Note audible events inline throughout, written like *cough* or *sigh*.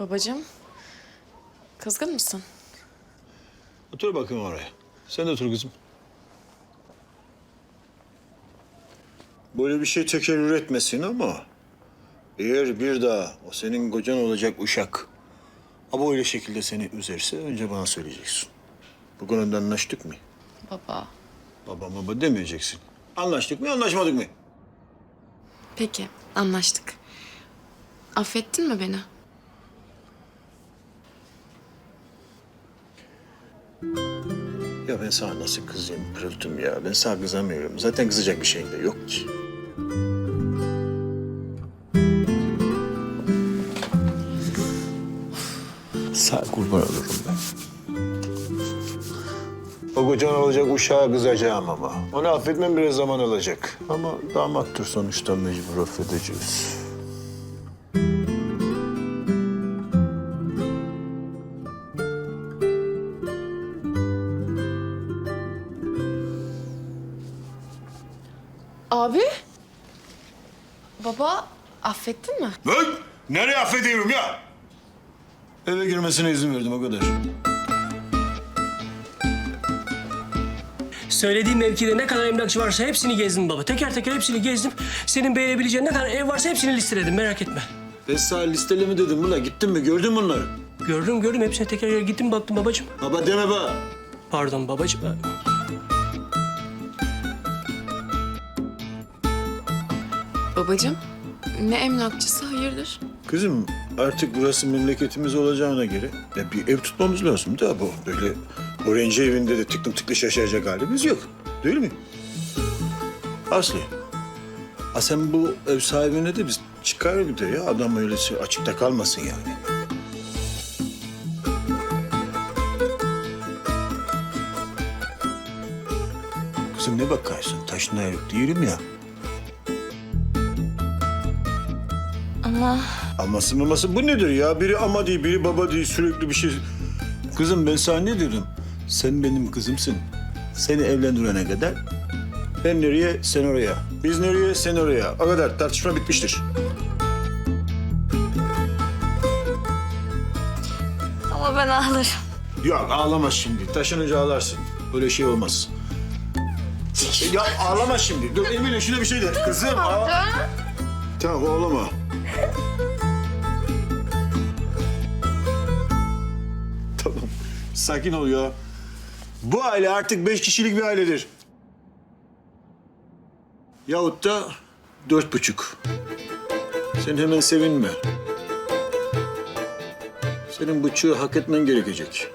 Babacığım, kızgın mısın? Otur bakayım oraya. Sen de otur kızım. Böyle bir şey tekerrür etmesin ama... ...eğer bir daha o senin kocan olacak uşak... ...ama öyle şekilde seni üzerse önce bana söyleyeceksin. Bu konuda anlaştık mı? Baba. Baba baba demeyeceksin. Anlaştık mı, anlaşmadık mı? Peki, anlaştık. Affettin mi beni? Ya ben sana nasıl kızayım pırıltım ya? Ben sana kızamıyorum. Zaten kızacak bir şeyim de yok ki. Sağ kurban olurum ben. O kocan olacak uşağa kızacağım ama. Onu affetmem biraz zaman alacak. Ama damattır sonuçta mecbur affedeceğiz. Abi? Baba, affettin mi? Lan! Nereye affediyorum ya? Eve girmesine izin verdim o kadar. Söylediğim mevkide ne kadar emlakçı varsa hepsini gezdim baba. Teker teker hepsini gezdim. Senin beğenebileceğin ne kadar ev varsa hepsini listeledim merak etme. Sana listeli mi dedim buna? Gittin mi? Gördün bunları? Gördüm gördüm hepsine teker teker gittim baktım babacığım. Baba deme be. Pardon babacığım. Babacığım, ne emlakçısı hayırdır? Kızım artık burası memleketimiz olacağına göre ya bir ev tutmamız lazım da bu böyle öğrenci evinde de tıklım tıklı şaşıracak halimiz yok. Değil mi? Aslı. Ha sen bu ev sahibine de biz çıkar bir ya adam öylesi açıkta kalmasın yani. Kızım ne bakarsın? Taşına yok değilim ya. Ama Aması maması bu nedir ya? Biri ama değil, biri baba değil, sürekli bir şey. Kızım ben sana ne dedim? Sen benim kızımsın. Seni evlendirene kadar ben nereye, sen oraya. Biz nereye, sen oraya. O kadar tartışma bitmiştir. ama ben ağlarım. Yok ağlama şimdi. Taşınınca ağlarsın. Böyle şey olmaz. Ya ağlama şimdi. Dur Emine şuna bir şey de. Kızım. ağ- Tamam ağlama. *laughs* tamam. Sakin ol ya. Bu aile artık beş kişilik bir ailedir. Yahut da dört buçuk. Sen hemen sevinme. Senin buçuğu hak etmen gerekecek.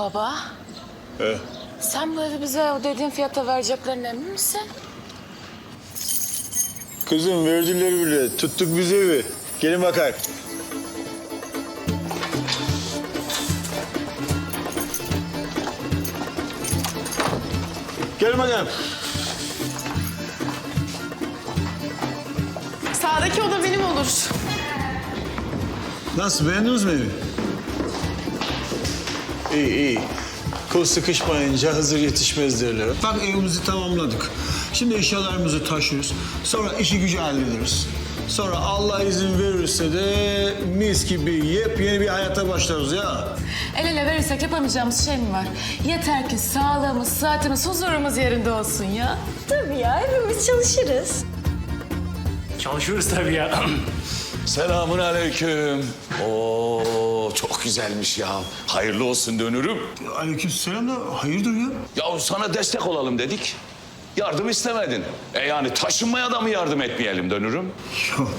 Baba, He. sen bu evi bize o dediğin fiyata vereceklerine emin misin? Kızım verdiler bile. Tuttuk biz evi. Gelin bakar. Gelin bakalım. Sağdaki oda benim olur. Nasıl beğendiniz mi evi? İyi iyi. Kol sıkışmayınca hazır yetişmez derler. Bak evimizi tamamladık. Şimdi eşyalarımızı taşıyoruz. Sonra işi gücü hallederiz. Sonra Allah izin verirse de mis gibi yepyeni bir hayata başlarız ya. El ele verirsek yapamayacağımız şey mi var? Yeter ki sağlığımız, saatimiz, huzurumuz yerinde olsun ya. Tabii ya hepimiz çalışırız. Çalışıyoruz tabii ya. *clears throat* Selamun aleyküm. Oo çok güzelmiş ya. Hayırlı olsun dönürüm. Aleykümselam da hayırdır ya? Ya sana destek olalım dedik. Yardım istemedin. E yani taşınmaya da mı yardım etmeyelim dönürüm?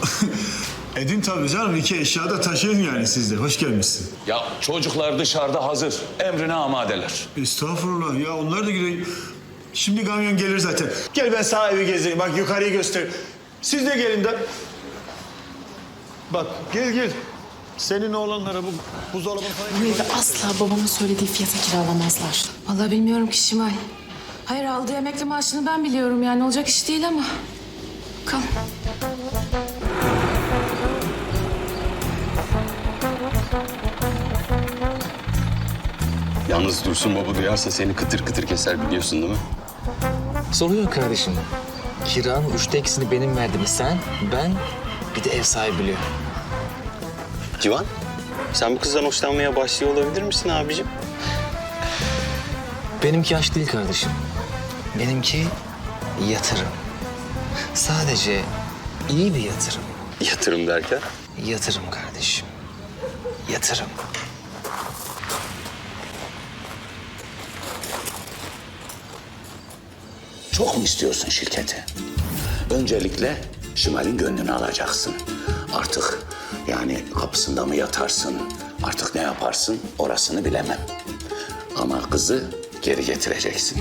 *laughs* Edin tabii canım. iki eşya da taşıyın yani siz de. Hoş gelmişsin. Ya çocuklar dışarıda hazır. Emrine amadeler. Estağfurullah ya onlar da gidiyor. Şimdi kamyon gelir zaten. Gel ben sağ evi gezdireyim. Bak yukarıyı göster. Siz de gelin de. Bak gel gel. Senin oğlanlara bu buzdolabını falan... Bu evi asla babamın söylediği fiyata kiralamazlar. Vallahi bilmiyorum ki Şimay. Hayır aldığı emekli maaşını ben biliyorum yani olacak iş değil ama. Bakalım. Yalnız Dursun Baba duyarsa seni kıtır kıtır keser biliyorsun değil mi? Sorun yok kardeşim. Kiranın üçte ikisini benim verdim. Sen, ben, bir de ev sahibi biliyor. Civan, sen bu kızdan hoşlanmaya başlıyor olabilir misin abicim? Benimki aşk değil kardeşim. Benimki yatırım. Sadece iyi bir yatırım. Yatırım derken? Yatırım kardeşim. Yatırım. Çok mu istiyorsun şirketi? Öncelikle Şimal'in gönlünü alacaksın. Artık yani kapısında mı yatarsın, artık ne yaparsın orasını bilemem. Ama kızı geri getireceksin.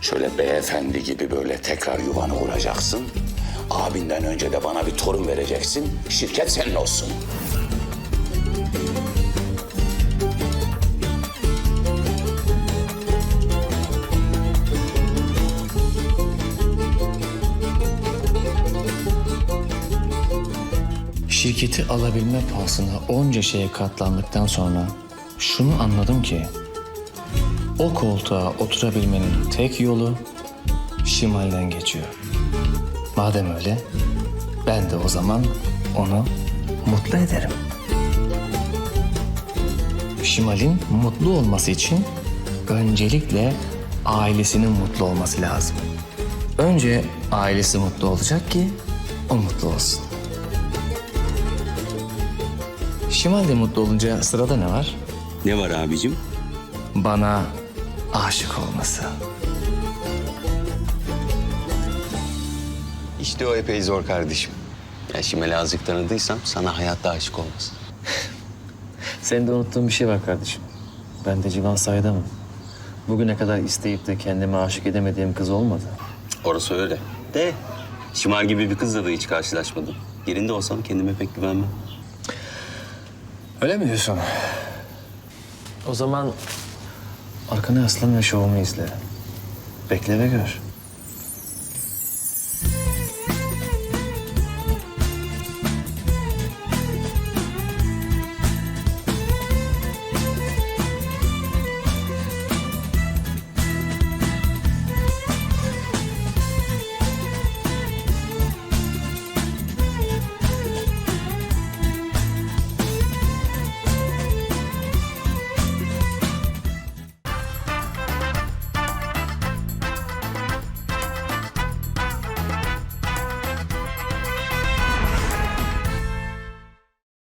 Şöyle beyefendi gibi böyle tekrar yuvanı kuracaksın. Abinden önce de bana bir torun vereceksin. Şirket senin olsun. Şirketi alabilme pahasına onca şeye katlandıktan sonra şunu anladım ki o koltuğa oturabilmenin tek yolu Şimal'den geçiyor. Madem öyle ben de o zaman onu mutlu ederim. Şimal'in mutlu olması için öncelikle ailesinin mutlu olması lazım. Önce ailesi mutlu olacak ki o mutlu olsun. Şimal de mutlu olunca sırada ne var? Ne var abicim? Bana aşık olması. İşte o epey zor kardeşim. Ya Şimal'i azıcık tanıdıysam sana hayatta aşık olmaz. *laughs* Senin de unuttuğun bir şey var kardeşim. Ben de civan sayedemem. Bugüne kadar isteyip de kendime aşık edemediğim kız olmadı. Orası öyle. De Şimal gibi bir kızla da hiç karşılaşmadım. Yerinde olsam kendime pek güvenmem. Öyle mi diyorsun? O zaman arkana yaslan ve şovumu izle. Bekle ve gör.